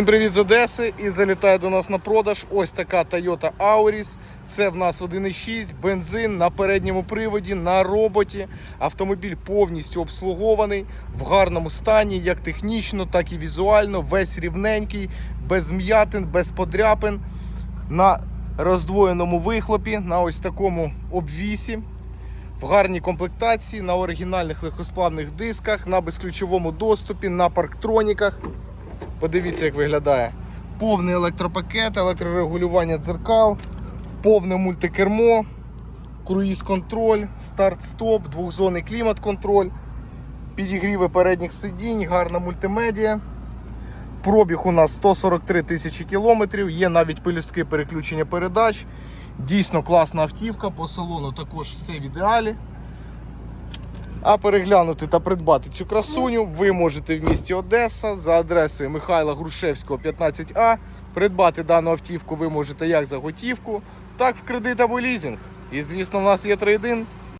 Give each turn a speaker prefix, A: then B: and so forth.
A: Всім привіт з Одеси і залітає до нас на продаж ось така Toyota Auris. Це в нас 1.6, бензин на передньому приводі, на роботі. Автомобіль повністю обслугований, в гарному стані, як технічно, так і візуально. Весь рівненький, без м'ятин, без подряпин. На роздвоєному вихлопі, на ось такому обвісі. В гарній комплектації, на оригінальних легкосплавних дисках, на безключовому доступі, на парктроніках. Подивіться, як виглядає. Повний електропакет, електрорегулювання дзеркал, повне мультикермо, круїз-контроль, старт-стоп, двохзонний клімат-контроль, підігріви передніх сидінь, гарна мультимедіа. Пробіг у нас 143 тисячі кілометрів, є навіть пелюстки переключення передач. Дійсно класна автівка, по салону також все в ідеалі. А переглянути та придбати цю красуню ви можете в місті Одеса за адресою Михайла Грушевського, 15А. Придбати дану автівку ви можете як за готівку, так в кредит або лізинг. І звісно, в нас є трейдин.